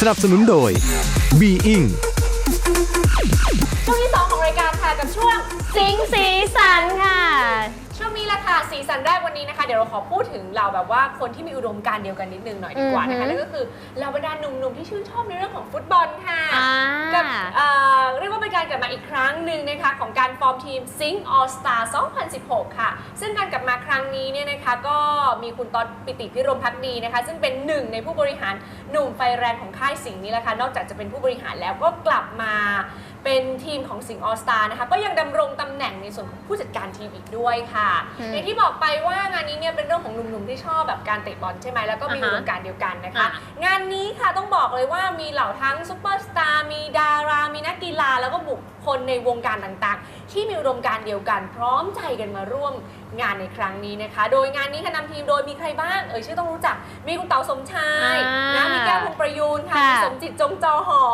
สนับสนุนโดย Being ช่วงที่ 2 ของรายการค่ะกับช่วงสิงสีสันค่ะ ช่วงนี้แหละค่ะสีสันแรกวันนี้นะคะ เดี๋ยวเราขอพูดถึงเราแบบว่าคนที่มีอุดมการณ์เดียวกันนิดนึงหน่อยดีกว่านะคะอือฮึนั่นก็คือเราบรรดาหนุ่มๆที่ชื่นชอบในเรื่องของฟุตบอลค่ะอ่ากับเอ่อเรียกว่าเป็นการกลับมาอีกครั้งหนึ่งนะคะของการฟอ ร์มทีม Sing All Star 2016 ค่ะ ซึ่งการกลับมาครั้งนี้เนี่ยนะคะก็มีคุณตอนปิติพิรมพักดีนะคะ ซึ่งเป็นหนึ่งในผู้บริหารหนุ่มไฟแรงของค่ายสิงห์นี้แหละค่ะ นอกจากจะเป็นผู้บริหารแล้วก็กลับมาเป็นทีมของสิงห์ออสตานะคะ ก็ยังดำรงตำแหน่งในส่วนของผู้จัดการทีมอีกด้วยค่ะอืมอย่างที่บอกไปว่างานนี้เนี่ยเป็นเรื่องของหนุ่มๆที่ชอบแบบการเตะบอลใช่ไหมแล้วก็มีอ่าอุฮะดมการณ์เดียวกันนะคะอะงานนี้ค่ะต้องบอกเลยว่ามีเหล่าทั้งซูเปอร์สตาร์มีดารามีนักกี ฬาแล้วก็บุคคลในวงการต่างๆ ที่มีอุดมการณ์เดียวกัน พร้อมใจกันมาร่วมงานในครั้งนี้นะคะ โดยงานนี้ค่ะนำทีมโดยมีใครบ้างเอ่ยชื่อต้องรู้จัก มีคุณเต๋าสมชายอ่านนะมีแก้วพงประยูนค่ะค่ะมีสมจิตจงจอหอ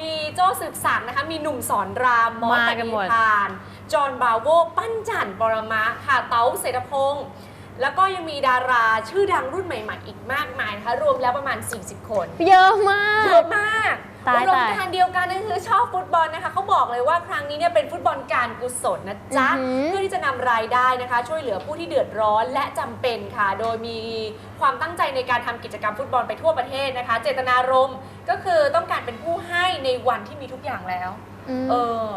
มีโจ้สืบศักดิ์นะคะ มีหนุ่มสอนรามมอสมาปกันฏิหมดพาน จอห์นบราโวปั้นจันปรมะค่ะเต๋าเศรษฐพงศ์แล้วก็ยังมีดาราชื่อดังรุ่นใหม่ ๆ อีกมากมายนะคะรวมแล้วประมาณ 40 คน เยอะมากเยอะมาก ตายอุดมตาย การณ์เดียวกันนั่นคือชอบฟุตบอลนะคะเขาบอกเลยว่าครั้งนี้เนี่ยเป็นฟุตบอลการกุศลนะจ๊ะอือหือ เพื่อที่จะนำรายได้นะคะ ช่วยเหลือผู้ที่เดือดร้อนและจำเป็นค่ะ โดยมีความตั้งใจในการทำกิจกรรมฟุตบอลไปทั่วประเทศนะคะ เจตนารมณ์ก็คือต้องการเป็นผู้ให้ในวันที่มีทุกอย่างแล้ว ม เออ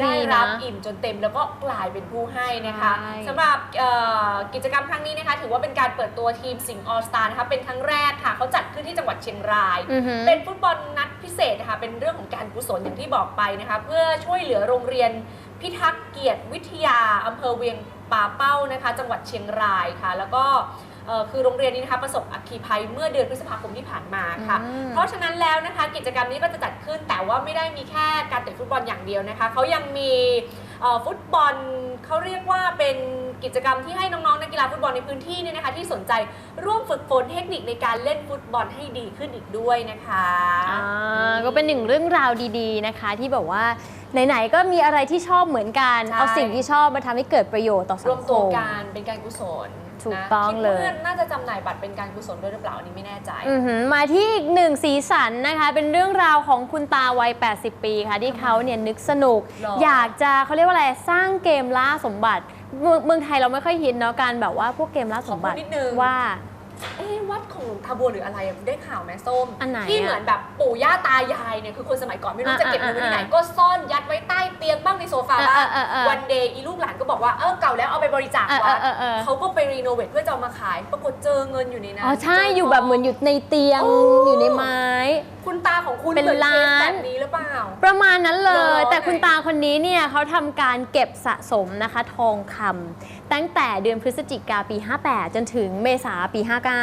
ได้ดีนะรับอิ่มจนเต็มแล้วก็กลายเป็นผู้ให้นะคะใช่ สำหรับเอ่อกิจกรรมครั้งนี้นะคะ ถือว่าเป็นการเปิดตัวทีมสิงห์ออสตานะคะเป็นครั้งแรกค่ะเขาจัดขึ้นที่จังหวัดเชียงรายอือหือ เป็นฟุตบอลนัดพิเศษนะคะเป็นเรื่องของการกุศลอย่างที่บอกไปนะคะ เพื่อช่วยเหลือโรงเรียนพิทักษ์เกียรติวิทยาอำเภอเวียงป่าเป้านะคะ จังหวัดเชียงรายค่ะ แล้วก็เอ่อ คือโรงเรียนนี้นะคะประสบอัคคีภัยเมื่อเดือนพฤษภาคมที่ผ่านมาค่ะอืมเพราะฉะนั้นแล้วนะคะกิจกรรมนี้ก็จะจัดขึ้นแต่ว่าไม่ได้มีแค่การเตะฟุตบอลอย่างเดียวนะคะเขายังมีเอ่อฟุตบอลเขาเรียกว่าเป็นกิจกรรมที่ให้น้องๆนักกีฬาฟุตบอลในพื้นที่เนี่ยนะคะที่สนใจร่วมฝึกฝนเทคนิคในการเล่นฟุตบอลให้ดีขึ้นอีกด้วยนะคะอ่าก็เป็นหนึ่งเรื่องราวดีๆนะคะ ที่แบบว่าไหนๆก็มีอะไรที่ชอบเหมือนกันใช่เอาสิ่งที่ชอบมาทำให้เกิดประโยชน์ต่อสัรวงมคตัวมกันเป็นการกุศล ถูกนะต้องคิดเลย ว่าน่าจะจำหน่ายบัตรเป็นการกุศลด้วยหรือเปล่าอันนี้ไม่แน่ใจ อือหือมาที่อีกหนึ่งสีสันนะคะ เป็นเรื่องราวของคุณตาวัย 80 ปีค่ะ ที่เขาเนี่ยนึกสนุก หรอออยากจะเขาเรียกว่าอะไร สร้างเกมล่าสมบัติ เมืองเมืองไทยเราไม่ค่อยฮิตเนาะการแบบว่าพวกเกมล่าสมบัติขอพูดนิดนึง ว่า เอ๊ะวัดของหลวงตาบัวหรืออะไรอะได้ข่าวไหมส้มอันไหนที่อะเหมือนแบบปู่ย่าตายายเนี่ยคือคนสมัยก่อนไม่รู้อะจะเก็บเงินไว้ที่ไหนอะก็ซ่อนยัดไว้ใต้เตียงบ้างในโซฟาบ้างเออเออเออวันเดย์อีลูกหลานก็บอกว่าเออเก่าแล้วเอาไปบริจาคเออวัดเออเออเออเขาก็ไปรีโนเวทเพื่อจะเอามาขาย ปรากฏเจอเงินอยู่ในนั้นอ๋อใช่จอยู่แบบเหมือนอยู่ในเตียงโอ้อยู่ในไม้ คุณตาของคุณเป็นหมือคสล้านแบบนี้หรือเปล่าประมาณนั้นเลเหรยอแต่คุณไหนตาคนนี้เนี่ยเขาทำการเก็บสะสมนะคะทองคำ ตั้งแต่เดือนพฤศจิกาปี 58 จนถึงเมษาปี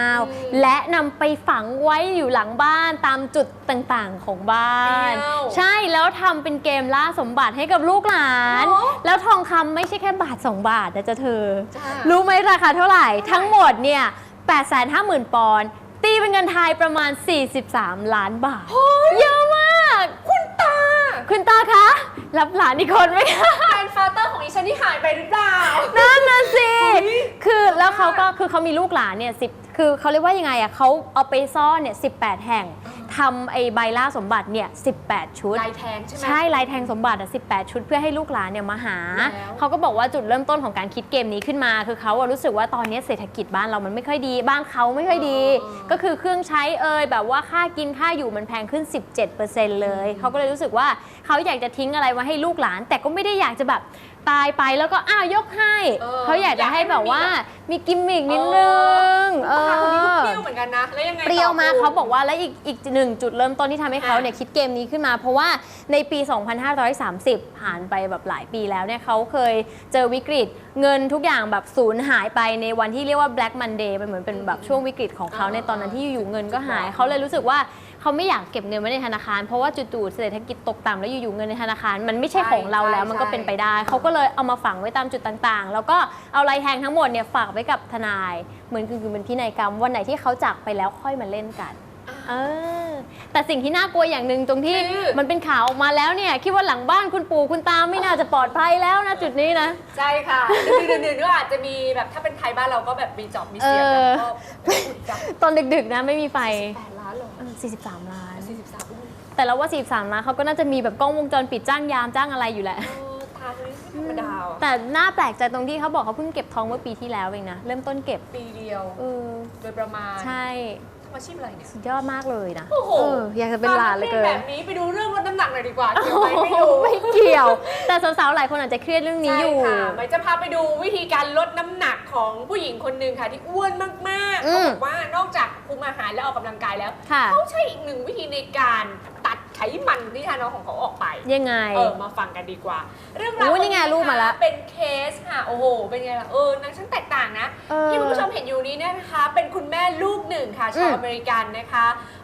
59 และนำไปฝังไว้อยู่หลังบ้านตามจุดต่างๆของบ้านเดียวใช่แล้วทำเป็นเกมล่าสมบัติให้กับลูกหลานเหรอแล้วทองคำไม่ใช่แค่บาท 2 บาทนะจ๊ะเธอ จ้ารู้ไหมราคาเท่าไหร่ ทั้งหมดเนี่ย 850,000 ปอนด์ตีเป็นเงินไทยประมาณ 43 ล้านบาท เยอะมาก คุณตา คุณตาคะ รับหลานอีกคนไหมคะแฟนฟาเตอร์ของอีฉันที่หายไปหรือเปล่า นั่นน่ะสิ คือแล้วเขาก็คือเขามีลูกหลานเนี่ยสิคือเขาเรียกว่ายังไงอะเขาเอาไปซ่อนเนี่ยสิแห่ง ทำไอ้ใบล่าสมบัติเนี่ย18 ชุด ลายแทงใช่ไหม ใช่ลายแทงสมบัติอะ18 ชุดเพื่อให้ลูกหลานเนี่ยมาหา แล้วเขาก็บอกว่าจุดเริ่มต้นของการคิดเกมนี้ขึ้นมา คือเขาอะรู้สึกว่าตอนนี้เศรษฐกิจบ้านเรามันไม่ค่อยดี บ้านเขาไม่ค่อยดีก็คือเครื่องใช้เอ่ยแบบว่าค่ากินค่าอยู่มันแพงขึ้น 17%เลย เขาก็เลยรู้สึกว่าเขาอยากจะทิ้งอะไรไว้ให้ลูกหลาน แต่ก็ไม่ได้อยากจะแบบ ตายไปแล้วก็อ้าวยกให้ เออเขาอยากจะให้แบบว่ามีกิมมิกนิดนึงเออคนนี้ก็เปรี้ยวเหมือนกันนะ แล้วยังไงต่อเปรี้ยวมากคุณ เขาบอกว่าและอีกอีกหนึ่งจุดเริ่มต้นที่ทำให้เขาค่ะเนี่ยคิดเกมนี้ขึ้นมา เพราะว่าในปี 2530 ผ่านไปแบบหลายปีแล้วเนี่ยเขาเคยเจอวิกฤตเงินทุกอย่างแบบสูญหายไปในวันที่เรียกว่า Black Monday เป็นเหมือนเป็นแบบช่วงวิกฤตของเขาในตอนนั้นที่อยู่ๆเงินก็หายเขาเลยรู้สึกว่า เขาไม่อยากเก็บเงินไว้ในธนาคาร เพราะว่าจู่ๆเศรษฐกิจตกต่ำแล้วอยู่ๆเงินในธนาคาร มันไม่ใช่ของเราแล้วมันก็เป็นไปได้ เขาก็เลยเอามาฝังไว้ตามจุดต่างๆ แล้วก็เอาลายแทงทั้งหมดเนี่ยฝากไว้กับทนาย เหมือนคือเป็นพินัยกรรมวันไหนที่เขาจากไปแล้วค่อยมาเล่นกันเออแต่สิ่งที่น่ากลัวอย่างหนึ่งตรงที่คือมันเป็นข่าวออกมาแล้วเนี่ยคิดว่าหลังบ้านคุณปู่คุณตาไม่น่าจะปลอดภัยแล้วนะจุดนี้นะใช่ค่ะดึกๆๆก็อาจจะมีแบบถ้าเป็นไทยบ้านเราก็แบบมีจอบมีเสียบเอแบอบก็อุดจับตอนดึกๆนะไม่มีไฟ 43 ล้าน สี่สิบสามแต่แล้วว่า 43 ล้านเขาก็น่าจะมีแบบกล้องวงจรปิดจ้างยามจ้างอะไรอยู่แหละ เออตาคนนี้ไม่ธรรมดาว่ะแต่น่าแปลกใจตรงที่เขาบอกเขาเพิ่งเก็บทองเมื่อปีที่แล้วเองนะ เริ่มต้นเก็บปีเดียว เออโดยประมาณใช่ทำอาชีพอะไรเนี่ย สุดยอดมากเลยนะโอ้โหเอออยากจะเป็นหลานเหลยเกิแบนบนี้ไปดูเรื่องลดน้ำหนักหน่อยดีกว่าเกี่ยวไหมไม่ดู ไม่เกี่ยว แต่สาวๆ หลายคนอาจจะเครียดเรื่องนี้อยู่ ใช่ค่ะไม่จะพาไปดูวิธีการลดน้ำหนัก ของผู้หญิงคนหนึ่งค่ะที่อ้วนมากๆอืเขามบอกว่านอกจากคุมอาหารและออกกำลังกายแล้วค่ะ เขาใช้อีกหนึ่งวิธีในการตัดไขมันที่ทานน้องของเขาออกไป ยังไง เออมาฟังกันดีกว่า เรื่องราวโอ้นี่ไงขอรูปมาละเป็นเคสค่ะโอ้โหเป็นไงล่ะเออนางช่างแตกต่างนะ เออที่คุณผู้ชมเห็นอยู่นี้เนี่ยนะคะ เป็นคุณแม่ลูกหนึ่งค่ะชาวอืมอเมริกันนะคะเอ่อ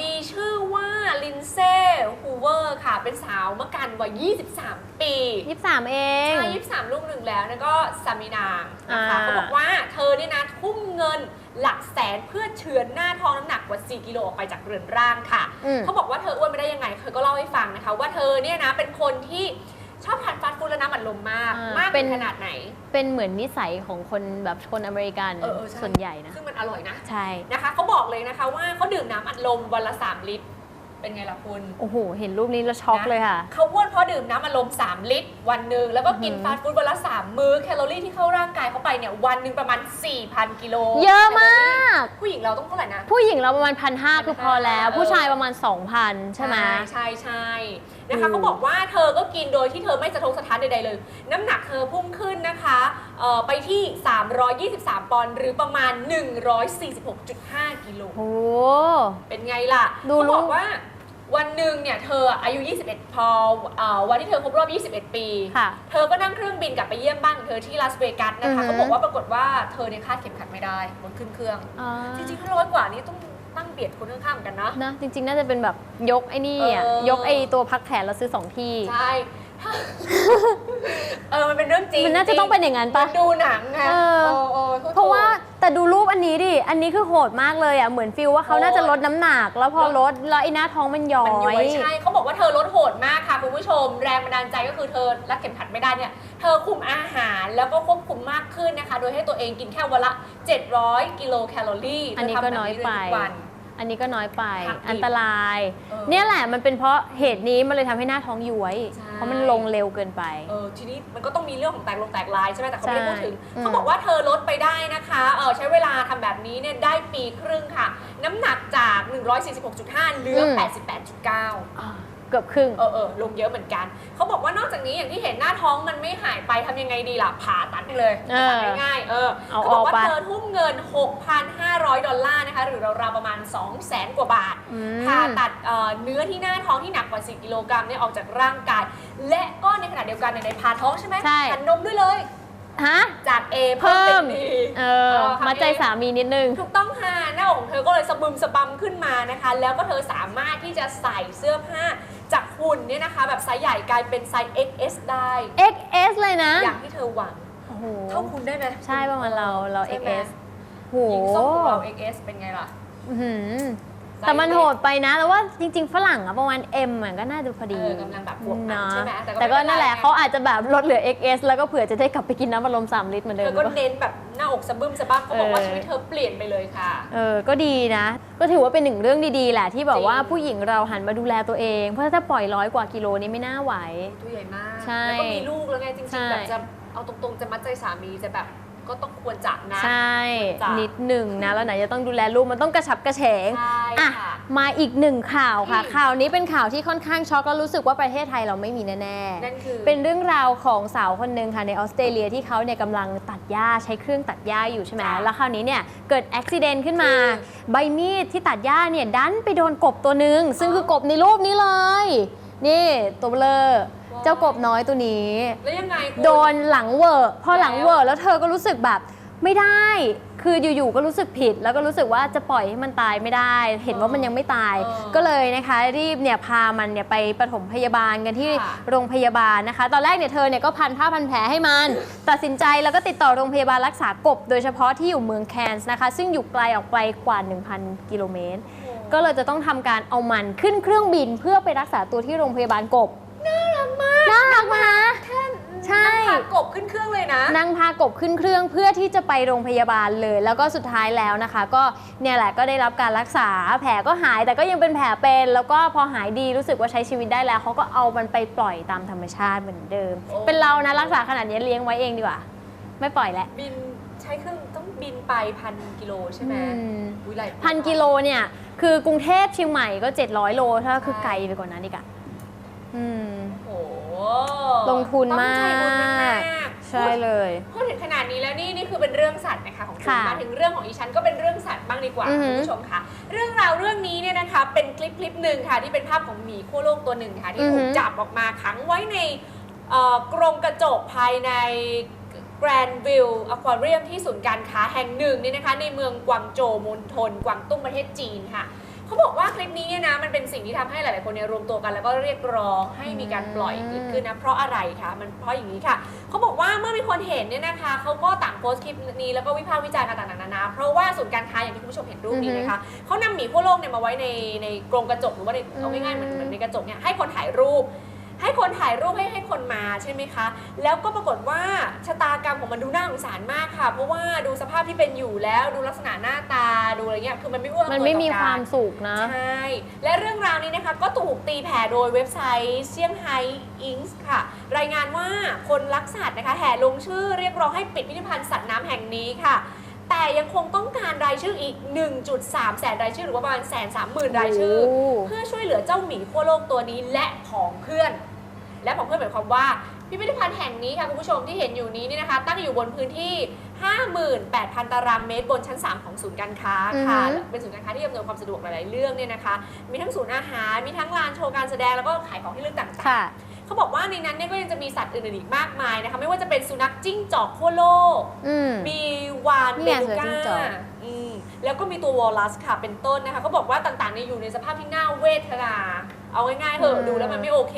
มีชื่อว่าลินเซ่ฮูเวอร์ค่ะ เป็นสาวเมื่อกันวัย 23 ปียี่สิบสามเอง ใช่ยี่สิบสามลูกหนึ่งแล้วแล้วก็สามีนางนะคะอ่า เขาบอกว่าเธอเนี่ยนะทุ่มเงินหลักแสนเพื่อเฉือนหน้าท้องน้ำหนักกว่า 4 กิโลออกไปจากเรือนร่างค่ะ อืม เขาบอกว่าเธออ้วนไม่ได้ยังไง เธอก็เล่าให้ฟังนะคะ ว่าเธอเนี่ยนะเป็นคนที่ ชอบทานฟาสต์ฟู้ดและน้ำอัดลมมาก อ่ามมากเป็เป็น นขนาดไหน เป็นเหมือนนิสัยของคนแบบคนอเมริกันเออเออใช่ ส่วนใหญ่นะ ซึ่งมันอร่อยนะใช่ นะคะเขาบอกเลยนะคะว่าเขาดื่มน้ำอัดลมวันละ 3 ลิตร เป็นไงล่ะคุณ โอ้โห เห็นรูปนี้แล้วช็อกเลยค่ะ เขาอ้วนเพราะดื่มน้ำอัดลม 3 ลิตร วันหนึ่งแล้วก็กินอื้อหือ ฟาสต์ฟู้ดวันละ 3 มื้อแคลอรี่ที่เข้าร่างกายเข้าไปเนี่ยวันหนึ่งประมาณ 4,000 กิโลเยอะมาก ผู้หญิงเราต้องเท่าไหร่นะ ผู้หญิงเราประมาณพันห้าคือพอแล้วเออผู้ชายประมาณ 2,000 ใช่ไหม ใช่ใช่ นะคะอืมเขาบอกว่าเธอก็กินโดยที่เธอไม่สะทกสะท้านใดๆเลย น้ำหนักเธอพุ่งขึ้นนะคะเอ่อไปที่ 323 ปอนด์หรือประมาณ 146.5 กิโล โอ้ เป็นไงล่ะดูเขารูบปอกว่าวันหนึ่งเนี่ยเธออายุ 21 พอเอ่อวันที่เธอครบรอบ 21 ปี ค่ะ เธอก็นั่งเครื่องบินกลับไปเยี่ยมบ้านของเธอที่ลาสเวกัสนะคะอือฮึเขาบอกว่าปรากฏว่าเธอเนี่ยคาดเข็มขัดไม่ได้บนขึ้นเครื่องอ่าจริงๆถ้าร้อยกว่านี้ต้อง นั่งเบียดคนข้างๆเหมือนกันนะ นะจริงๆ น่าจะเป็นแบบยกไอ้นี่อะเออ ยกไอ้ตัวพักแขนแล้วซื้อสองที่ ใช่เออมันเป็นเรื่องจริงมันน่าจะต้องเป็นอย่างนั้นปะมัดูหนังไงเออ โอ้โอ้โทษเพราะว่าแต่ดูรูปอันนี้ดิ อันนี้คือโหดมากเลยอะ เหมือนฟิลว่าเขาน่าจะลดน้ำหนัก แล้วพอลดแล้วไอ้หน้าท้องมันย้อมันย้อย ยใช่เขาบอกว่าเธอลดโหดมากค่ะคุณผู้ชม แรงบันดาลใจก็คือเธอรัดเข็มขัดไม่ได้เนี่ย เธอคุมอาหารแล้วก็ควบคุมมากขึ้นนะคะ โดยให้ตัวเองกินแค่วันละ 700 กิโลแคลอรี่อันนี้ก็น้อยไป เธทำแบบทุกวัน อันนี้ก็น้อยไป หักดิบอันตราย เออเนี่ยแหละมันเป็นเพราะเหตุนี้มันเลยทำให้หน้าท้องย้วย ใช่ เพราะมันลงเร็วเกินไป เออทีนี้มันก็ต้องมีเรื่องของแตกลงแตกลายใช่ไหมแต่เขาไม่ได้ใช่พูดถึงอืม เขาบอกว่าเธอลดไปได้นะคะเออใช้เวลาทำแบบนี้เนี่ยได้ปีครึ่งค่ะ น้ำหนักจาก 146.5เหลือ88.9 อ่า เกือบครึ่ง เออเออลงเยอะเหมือนกัน เขาบอกว่านอกจากนี้อย่างที่เห็นหน้าท้องมันไม่หายไปทำยังไงดีล่ะผ่าตัดไปเลยเออตัดง่ายๆเออเอาเขาบอกว่าออกไป เธอทุ่มเงิน 6,500 ดอลลาร์นะคะ หรือราวๆประมาณ 200,000 กว่าบาท อืม ผ่าตัดเอ่อเนื้อที่หน้าท้องที่หนักกว่า4กิโลกรัมเนี่ยออกจากร่างกาย และก็ในขณะเดียวกันในยผ่าท้องใช่ไหมใช่ หันนมด้วยเลยฮะ จาก A เพิ่เพิ่มม เป็น B เออ เออคำนี้ มาใจสามีนิดนึง ถูกต้องค่ะหน้าอกของเธอก็เลยสะบึมสะบัมขึ้นมานะคะ แล้วก็เธอสามารถที่จะใส่เสื้อผ้าจาก หุ่นเนี่ยนะคะ แบบไซส์ใหญ่กลายเป็นไซส์ XS ได้ XS เลยนะ อย่างที่เธอหวัง โอ้โห เท่าคุณได้ไหมใช่ประมาณเราเรา ใช่ไหม XS โหหญิงส้มของเรา XS เป็นไงล่ะ อื้อหือไซส์แต่มันโหดไปนะ แล้วว่าจริง ๆ ฝรั่งอะประมาณ M อะก็น่าจะพอดีเออกำลังแบบบวกกันเนาะใช่ไหมแต่ก็แต่ก็ไม่เป็นไรนั่นแหละไง เขาอาจจะแบบลดเหลือ XS แล้วก็เผื่อจะได้กลับไปกินน้ำบัลลม3ลิตรเหมือนเดิเธมอก็เน้นแบบห น้าอกสะบึมสะบัมเขาบอกว่าเออชีวิตเธอเปลี่ยนไปเลยค่ะ เออ ก็ดีนะ ก็ถือว่าเป็นหนึ่งเรื่องดีๆ แหละที่แบบว่าจริงผู้หญิงเราหันมาดูแลตัวเอง เพราะถ้าปล่อยร้อยกว่ากิโลนี่ไม่น่าไหว ตัวใหญ่มาก ใช่ แล้วก็มีลูกแล้วไงจริงใช่ๆแบบจะเอาตรงๆจะมัดใจสามีจะแบบ ก็ต้องควรจะนะใช่จ้ะนิดหนึ่งนะ แล้วไหนจะต้องดูแลลูกมันต้องกระฉับกระเฉง ใช่อะ ค่ะ มาอีกหนึ่งข่าวค่ะ อืม ข่าวนี้เป็นข่าวที่ค่อนข้างช็อกแล้วรู้สึกว่าประเทศไทยเราไม่มีแน่นั่นคือ ๆ เป็นเรื่องราวของสาวคนหนึ่งค่ะในออสเตรเลียที่เขาเนี่ยกำลังตัดหญ้าใช้เครื่องตัดหญ้าอยู่ใช่ไหมจ้ะแล้วคราวนี้เนี่ยเกิดอุบิเหตุขึ้นมาคือใบมีดที่ตัดหญ้าเนี่ยดันไปโดนกบตัวหนึ่งซึ่งคือกบในรูปนี้เลย นี่ตัวเบลอว้าว เจ้ากบน้อยตัวนี้ แล้วยังไงคุณ โดนหลังเวอร์พอหลังแล้วเวอร์แล้วเธอก็รู้สึกแบบไม่ได้ คืออยู่ๆก็รู้สึกผิด แล้วก็รู้สึกว่าจะปล่อยให้มันตายไม่ได้ เห็นว่ามันยังไม่ตาย เออก็เลยนะคะรีบเนี่ยพามันเนี่ยไปปฐมพยาบาลกันที่ค่ะโรงพยาบาลนะคะ ตอนแรกเนี่ยเธอเนี่ยก็พันผ้าพันแผลให้มัน ตัดสินใจแล้วก็ติดต่อโรงพยาบาลรักษากบ โดยเฉพาะที่อยู่เมืองแคนส์นะคะ ซึ่งอยู่ไกลออกไปกว่า 1,000 กิโลเมตร ก็เลยจะต้องทำการเอามันขึ้นเครื่องบินเพื่อไปรักษาตัวที่โรงพยาบาลกบ น่ารักมากน่ารักมาใช่นั่งพากบขึ้นเครื่องเลยนะนั่งพากบขึ้นเครื่องเพื่อที่จะไปโรงพยาบาลเลย แล้วก็สุดท้ายแล้วนะคะ ก็เนี่ยแหละก็ได้รับการรักษาแผลก็หายแต่ก็ยังเป็นแผลเป็น แล้วก็พอหายดีรู้สึกว่าใช้ชีวิตได้แล้วเขาก็เอามันไปปล่อยตามธรรมชาติเหมือนเดิม โอ้ เป็นเรานะรักษาขนาดนี้เลี้ยงไว้เองดีกว่า ไม่ปล่อยแล้วบินใช้เครื่องต้องบินไปพันกิโลใช่ไหมอืมอุ๊ยหลายพันกิโลเนี่ยคือกรุงเทพเชียงใหม่ก็ 700 โลถ้าคือไกลไปกว่านั้นอีกอะอืมโอ้โห ลงทุนมากต้องใจบุญมาก ใช่เลย พูดถึงขนาดนี้แล้วนี่นี่คือเป็นเรื่องสัตว์นะคะของคุณค่ะมาถึงเรื่องของอีฉันก็เป็นเรื่องสัตว์บ้างดีกว่าอือหืคุอณผู้ชมค่ะ เรื่องราวเรื่องนี้เนี่ยนะคะเป็นคลิปคลิปหนึ่งค่ะที่เป็นภาพของหมีขั้วโลกตัวหนึ่งค่ะที่อือถูหืกอจับออกมาขังไว้ในเอ่อกรงกระจกภายใน แกรนด์วิลอควาเรียมที่ศูนย์การค้าแห่งหนึ่งนี่นะคะในเมืองกวางโจวมณฑลกวางตุ้งประเทศจีนค่ะ เขาบอกว่าคลิปนี้เนี่ยนะมันเป็นสิ่งที่ทำให้หลาย ๆ คนเนี่ยรวมตัวกัน แล้วก็เรียกร้องให้มีการปล่อยเกิดขึ้นนะเพราะอะไรคะมันเพราะอย่างนี้ค่ะเขาบอกว่าเมื่อมีคนเห็นเนี่ยนะคะเขาก็ต่างโพสต์คลิปนี้แล้วก็วิพากษ์วิจารณ์กันต่างๆนานาเพราะว่าศูนย์การค้าอย่างที่คุณผู้ชมเห็นรูปนี้นะคะเขานำหมีขั้วโลกเนี่ยมาไว้ในในกรงกระจกหรือว่าในเอาง่ายๆเหมือนเหมือนในกระจกเนี่ยให้คนถ่ายรูป ให้คนถ่ายรูปให้ให้คนมาใช่ไหมคะ แล้วก็ปรากฏว่าชะตากรรมของมันดูน่าสงสารมากค่ะ เพราะว่าดูสภาพที่เป็นอยู่แล้วดูลักษณะหน้าตาดูอะไรเงี้ยคือมันไม่เอื้อมันอำนวยไม่ต่อมีกรความสุขนะ ใช่ และเรื่องราวนี้นะคะก็ถูกตีแผ่โดยเว็บไซต์เซี่ยงไฮ้อิงส์ค่ะ รายงานว่าคนรักสัตว์นะคะแห่ลงชื่อเรียกร้องให้ปิดพิพิธภัณฑ์สัตว์น้ำแห่งนี้ค่ะ แต่ยังคงต้องการรายชื่ออีก 1.3 แสนรายชื่อหรือว่าประมาณแสนสามหมื่นรายชื่อ โอ้ เพื่อช่วยเหลือเจ้าหมีขั้วโลกตัวนี้และของเพื่อน และของเพื่อนหมายความว่า พิพิธภัณฑ์แห่งนี้ค่ะคุณผู้ชมที่เห็นอยู่นี้เนี่ยนะคะ ตั้งอยู่บนพื้นที่ 58,000 ตารางเมตรบนชั้น 3 ของศูนย์การค้าค่ะอือฮึ เป็นศูนย์การค้าที่อำนวยความสะดวกหลาย ๆ เรื่องเนี่ยนะคะ มีทั้งศูนย์อาหาร มีทั้งลานโชว์การแสดงแล้วก็ขายของที่ระลึกต่างค่ะๆ เขาบอกว่าในนั้นเนี่ยก็ยังจะมีสัตว์อื่นๆอีกมากมายนะคะ ไม่ว่าจะเป็นสุนัขจิ้งจอกขั้วโลก อืม มีวานนี่เบไงลูเสือจิ้ก้างจอก อืมแล้วก็มีตัววอลลัสค่ะเป็นต้นนะคะเขาบอกว่าต่างๆเนี่ยอยู่ในสภาพที่น่าเวทนา เอาง่ายๆเถอะดูแล้วมันไม่โอเค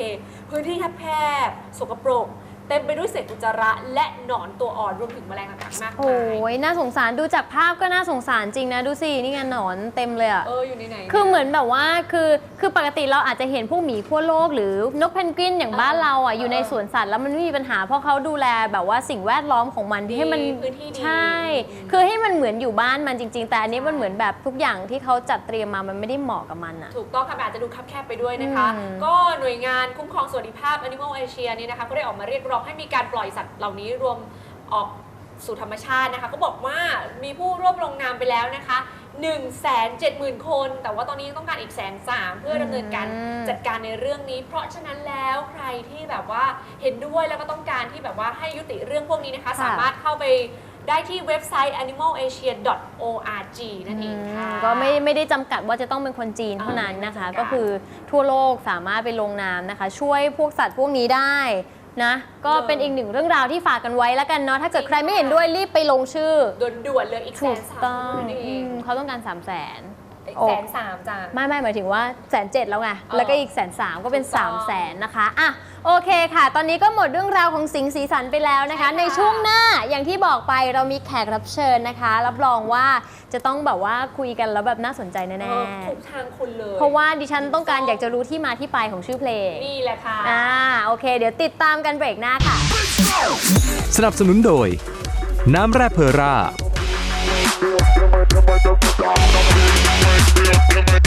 พื้นที่แคบๆสกปรก เต็มไปด้วยเศษอุจจาระ และหนอนตัวอ่อนรวมถึงแมลงต่างๆมากโอ้มายยน่าสงสารดูจากภาพก็น่าสงสารจริงนะดูสินี่ไงหนอนเต็มเลยอะ เอออยู่ในไหน คือเหมือนแบบว่าคือคือปกติเราอาจจะเห็นพวกหมีขั้วโลกหรือนกเพนกวินอย่างบ้านเราอะเอออยู่ในสวนสัตว์แล้วมันไม่มีปัญหาเพราะเขาดูแลแบบว่าสิ่งแวดล้อมของมันดีให้มันพื้นที่ดี ใช่อืมคือให้มันเหมือนอยู่บ้านมันจริง ๆ แต่อันนี้ใช่มันเหมือนแบบทุกอย่างที่เขาจัดเตรียมมามันไม่ได้เหมาะกับมันอะ ถูกต้องค่ะอาจจะดูคับแคบไปด้วยนะคะ อืมก็หน่วยงานคุ้มครองสวัสดิภาพ Animal Asia นี่นะคะก็ได้ออกมาเรียกร้องให้มีการปล่อยสัตว์เหล่านี้รวมออกสู่ธรรมชาตินะคะก็บอกว่ามีผู้ร่วมลงนามไปแล้วนะคะ1 7 0 0 0 0 คน แต่ว่าตอนนี้ยังต้องการอีกแสนสามเพื่อดำเนินการอืมจัดการในเรื่องนี้ เพราะฉะนั้นแล้วใครที่แบบว่าเห็นด้วยแล้วก็ต้องการที่แบบว่าให้ยุติเรื่องพวกนี้นะคะค่ะสามารถเข้าไปได้ที่เว็บไซต์ animalasia.org นั่นเองค่ะอืมก็ไม่ไม่ได้จำกัดว่าจะต้องเป็นคนจีนเท่านั้นนะคะอ่าไม่จำกัดก็คือทั่วโลกสามารถไปลงนามนะคะ ช่วยพวกสัตว์พวกนี้ได้ นะ ก็เป็นอีกหนึ่งเรื่องราวที่ฝากกันไว้แล้วกันเนาะถ้าเกิดใครไม่เห็นด้วยรีบไปลงชื่อด่วนๆเลยอีกแสถูนกสามต้องนั่นเออืง มเขาต้องการ3 0 0 0 0น อีกโอ้แสนสามจ้าไม่ไม่หมายถึงว่าแสนเจ็ดแล้วไง อ๋อแล้วก็อีกแสนสามก็เป็นถูกต้อง3 0 0แสนนะคะอะโอเคค่ะ ตอนนี้ก็หมดเรื่องราวของสิงห์สีสันไปแล้วนะคะ ใช่ค่ะ ในช่วงหน้าอย่างที่บอกไปเรามีแขกรับเชิญนะคะ รับรองว่าจะต้องแบบว่าคุยกันแล้วแบบน่าสนใจแน่เออถูกทางคุณเลยๆ เพราะว่าดิฉันต้องการอยากจะรู้ที่มาที่ไปของชื่อเพลงนี่แหละค่ะ อ่าโอเค เดี๋ยวติดตามกันเบรกหน้าค่ะ สนับสนุนโดย น้ำแร่เพอร่า you, you, you,